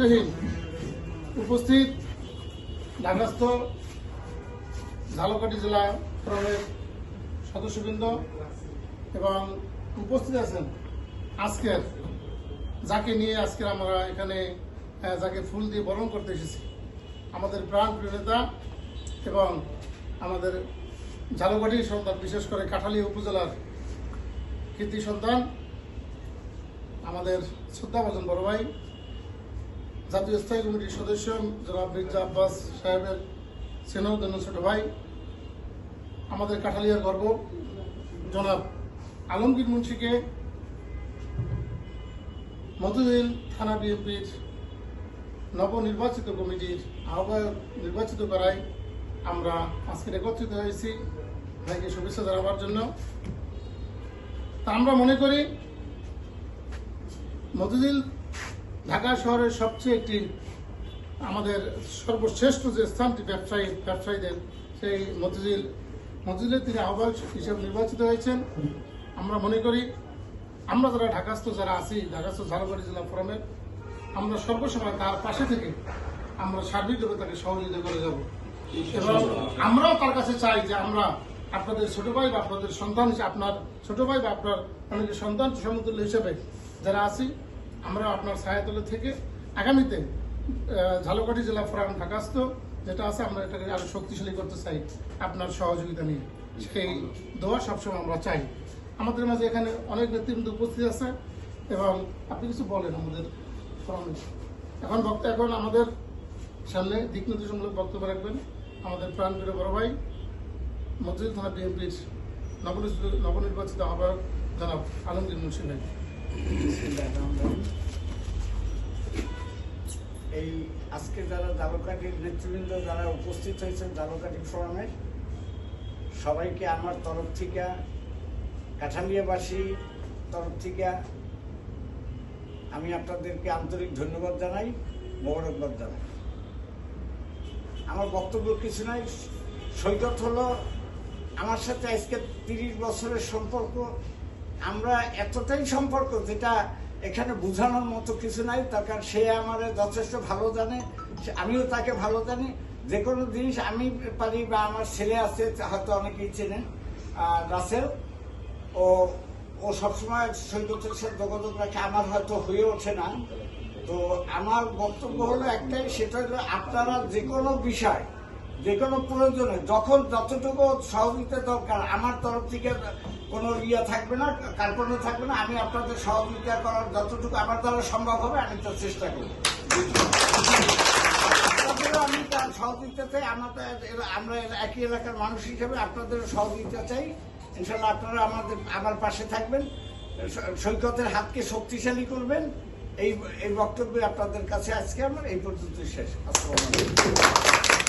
রহিম উপস্থিত ঢাকাস্থ ঝালকাঠি জেলা ফোরামের সদস্যবৃন্দ এবং উপস্থিত আছেন আজকের, যাকে নিয়ে আজকে আমরা এখানে যাকে ফুল দিয়ে বরণ করতে এসেছি, আমাদের প্রাণ প্রিয় নেতা এবং আমাদের ঝালকাঠি সন্তান, বিশেষ করে কাঠালিয়া উপজেলার কৃতি সন্তান, আমাদের শ্রদ্ধাভাজন বড় ভাই জাতীয় স্থায়ী কমিটির সদস্য জনাব মির্জা আব্বাস সাহেবের স্নেহধন্য ছোট ভাই, আমাদের কাঠালিয়ার গর্ব, জনাব আলমগীর মুন্সিকে মধুদিন থানা বিএনপির নবনির্বাচিত কমিটির আহ্বায়ক নির্বাচিত করায় আমরা আজকে একত্রিত হয়েছি। ভাইকে শুভেচ্ছা জানাবার জন্য। তা আমরা মনে করি মধুদিল ঢাকা শহরের সবচেয়ে একটি আমাদের সর্বশ্রেষ্ঠ যে স্থানটি ব্যবসায়ী, ব্যবসায়ীদের, সেই মতিঝিল মতিঝিলের তিনি আহ্বায়ক হিসেবে নির্বাচিত হয়েছেন। আমরা মনে করি, আমরা যারা ঢাকাস্থ, যারা আছি, ঢাকাস্থ ঝালকাঠি জেলা ফোরামের, আমরা সর্বসময় তার পাশে থেকে আমরা সার্বিকভাবে তাকে সহযোগিতা করে যাব। এবং আমরাও তার কাছে চাই যে আমরা আপনাদের ছোট ভাই বা আপনাদের সন্তান হিসেবে, আপনার ছোট ভাই বা আপনার অনেকে সন্তান সমতুল্য হিসেবে যারা আছি আমরা আপনার ছায়াতলে থেকে আগামীতে ঝালকাঠি জেলা ফোরাম ঢাকাস্থ, যেটা আছে, আমরা এটাকে আরও শক্তিশালী করতে চাই আপনার সহযোগিতা নিয়ে। সেই দোয়া সবসময় আমরা চাই। আমাদের মাঝে এখানে অনেক নেতৃবৃন্দ উপস্থিত আছে এবং আপনি কিছু বলেন আমাদের ফোরামে। এখন বক্তা, এখন আমাদের সামনে দিক নির্দেশমূলক বক্তব্য রাখবেন আমাদের প্রাণপ্রিয় বড় ভাই, মসজিদ থানা বিএনপির নবনির্বাচিত আহ্বায়ক জনাব আলমগীর মুন্সি ভাই। এই আজকে যারা জালকাঠির নেতৃবৃন্দ যারা উপস্থিত হয়েছেন জালকাঠি ফোরামে, সবাইকে আমার তরফ থেকে, কাঠালিয়াবাসী তরফ থেকে আমি আপনাদেরকে আন্তরিক ধন্যবাদ জানাই, মোবারকবাদ জানাই। আমার বক্তব্য কিছু নাই, সৈকত হলো আমার সাথে আজকে তিরিশ বছরের সম্পর্ক আমরা এতটাই সম্পর্ক যেটা এখানে বোঝানোর মতো কিছু নাই, তার কারণ সে আমার যথেষ্ট ভালো জানে আমিও তাকে ভালো জানি। যে কোনো জিনিস আমি পারি বা আমার ছেলে আছে হয়তো অনেকেই চেনেন রাসেল। ও ও সবসময় সৈকতের সাথে যোগাযোগ রাখে, আমার হয়তো হয়ে ওঠে না। তো আমার বক্তব্য হলো একটাই, সেটা হলো আপনারা যে কোনো বিষয়, যে কোনো প্রয়োজনে, যখন যতটুকু সহযোগিতা দরকার, আমার তরফ থেকে কোনো ইয়া থাকবে না, কার্পণ্য থাকবে না, আমি আপনাদের সহযোগিতা করার যতটুকু আমার দ্বারা সম্ভব হবে, আমি তার চেষ্টা করব। আমি তার সহযোগিতা চাই আমাদের আমরা একই এলাকার মানুষ হিসেবে আপনাদের সহযোগিতা চাই। ইনশাল্লাহ আপনারা আমাদের, আমার পাশে থাকবেন সৈকতের হাতকে শক্তিশালী করবেন। এই এই বক্তব্য আপনাদের কাছে আজকে আমার, এই পর্যন্ত শেষ। আসসালামু আলাইকুম।